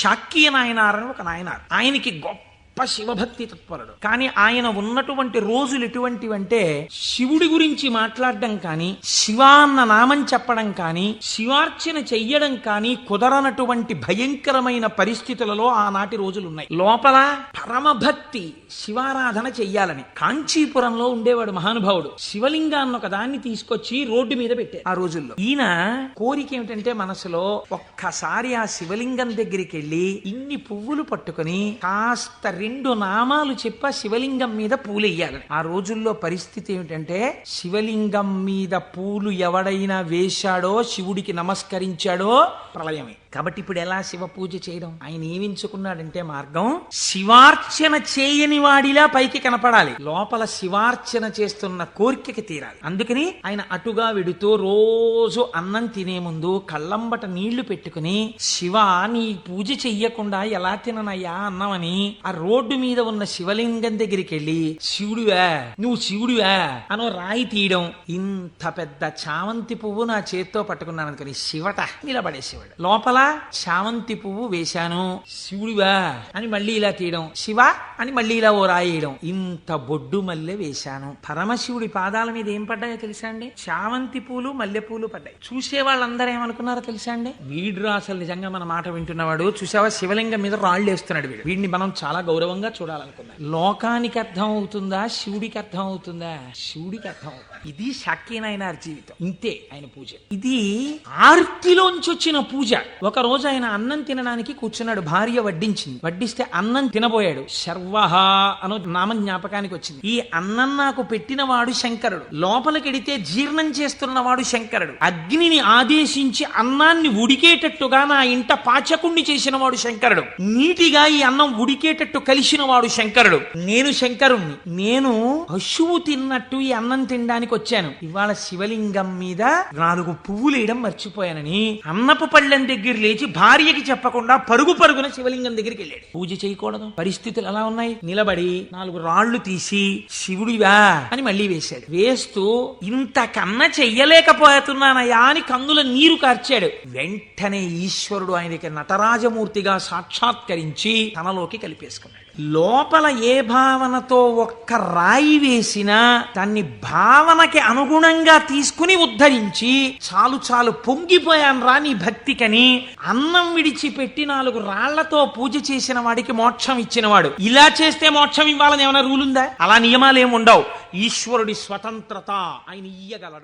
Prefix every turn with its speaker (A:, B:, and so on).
A: శాక్య అని ఒక నాయనార్. ఆయనకి గొప్ప శివభక్తి తత్పరుడు. కానీ ఆయన ఉన్నటువంటి రోజులు ఎటువంటివంటే శివుడి గురించి మాట్లాడడం కానీ శివ అన్న నామం చెప్పడం కానీ శివార్చన చెయ్యడం కానీ కుదరనటువంటి భయంకరమైన పరిస్థితులలో ఆనాటి రోజులు ఉన్నాయి లోపల పరమభక్తి శివారాధన చెయ్యాలని కాంచీపురంలో ఉండేవాడు మహానుభావుడు. శివలింగాన్ని ఒక దాన్ని తీసుకొచ్చి రోడ్డు మీద పెట్టారు ఆ రోజుల్లో. ఈయన కోరిక ఏమిటంటే మనసులో ఒక్కసారి ఆ శివలింగం దగ్గరికి వెళ్ళి ఇన్ని పువ్వులు పట్టుకొని కాస్త రెండు నామాలు చెప్ప శివలింగం మీద పూలెయ్యాలి. ఆ రోజుల్లో పరిస్థితి ఏమిటంటే శివలింగం మీద పూలు ఎవడైనా వేశాడో శివుడికి నమస్కరించాడో ప్రళయమే. కాబట్టి ఇప్పుడు ఎలా శివ పూజ చేయడం? ఆయన ఏమించుకున్నాడంటే మార్గం శివార్చన చేయని వాడిలా పైకి కనపడాలి. లోపల శివార్చన చేస్తున్న కోరికకి తీరాలి. అందుకని ఆయన అటుగా విడుతూ రోజు అన్నం తినే ముందు కళ్ళంబట నీళ్ళు పెట్టుకుని శివ నీ పూజ చెయ్యకుండా ఎలా తిననయ్యా అన్నమని ఆ రోడ్డు మీద ఉన్న శివలింగం దగ్గరికి వెళ్ళి శివుడివా నువ్వు శివుడివా అనో రాయి తీయడం. ఇంత పెద్ద చామంతి పువ్వు నా చేత్తో పట్టుకున్నాను అనుకుని శివట నిలబడేసేవాడు. లోపల చామంతి పువ్వు వేశాను. శివుడివా అని మళ్ళీ ఇలా తీయడం. శివ అని మళ్ళీ ఇలా ఓ రాయేయడం ఇంత బొడ్డు మల్లె వేశాను. పరమశివుడి పాదాల మీద ఏం పడ్డాయో తెలుసా అండి? చామంతి పూలు మల్లె పూలు పడ్డాయి. చూసే వాళ్ళందరూ ఏమనుకున్నారో తెలుసా అండి? వీడు అసలు నిజంగా మన మాట వింటున్నవాడు. చూసావా? శివలింగం మీద రాళ్ళు వేస్తున్నాడు వీడు. వీడిని మనం చాలా గౌరవంగా చూడాలనుకున్నాం. లోకానికి అర్థం అవుతుందా? శివుడికి అర్థం అవుతుందా? శివుడికి అర్థం అవుతుంది. ఇది శాక్యనాయనార్ జీవితం. ఇంతే ఆయన పూజ. ఇది ఆర్తిలోంచి వచ్చిన పూజ. ఒక రోజు ఆయన అన్నం తినడానికి కూర్చున్నాడు. భార్య వడ్డించింది. వడ్డిస్తే అన్నం తినబోయాడు. శర్వహ అనో నామ జ్ఞాపకానికి వచ్చింది. ఈ అన్నం నాకు పెట్టిన వాడు శంకరుడు లోపలికెడితే జీర్ణం చేస్తున్నవాడు శంకరుడు. అగ్నిని ఆదేశించి అన్నాన్ని ఉడికేటట్టుగా నా ఇంట పాచకుణ్ణి చేసిన వాడు శంకరుడు. నీటిగా ఈ అన్నం ఉడికేటట్టు కలిసిన వాడు శంకరుడు నేను శంకరుణ్ణి. నేను పశువు తిన్నట్టు ఈ అన్నం తినడానికి వచ్చాను. ఇవాళ శివలింగం మీద నాలుగు పువ్వులు వేయడం మర్చిపోయానని అన్నపు పళ్ళెం దగ్గర లేచి భార్యకి చెప్పకుండా పరుగు పరుగున శివలింగం దగ్గరికి వెళ్ళాడు. పూజ చేయకూడదు. పరిస్థితులు ఎలా ఉన్నాయి? నిలబడి నాలుగు రాళ్ళు తీసి శివుడివా అని మళ్ళీ వేశాడు. వేస్తూ ఇంతకన్నా చెయ్యలేకపోతున్నానయ్యా అని కందుల నీరు కార్చాడు. వెంటనే ఈశ్వరుడు ఆయనకి నటరాజమూర్తిగా సాక్షాత్కరించి తనలోకి కలిపేసుకున్నాడు. లోపల ఏ భావనతో ఒక్క రాయి వేసినా దాన్ని భావనకి అనుగుణంగా తీసుకుని ఉద్ధరించి చాలు చాలు పొంగిపోయాను రా నీ భక్తికని అన్నం విడిచిపెట్టి నాలుగు రాళ్ళతో పూజ చేసిన వాడికి మోక్షం ఇచ్చినవాడు. ఇలా చేస్తే మోక్షం ఇవ్వాలని ఏమైనా రూలుందా అలా నియమాలు ఏమి ఉండవు ఈశ్వరుడి స్వతంత్రత ఆయన ఇయ్యగలడు.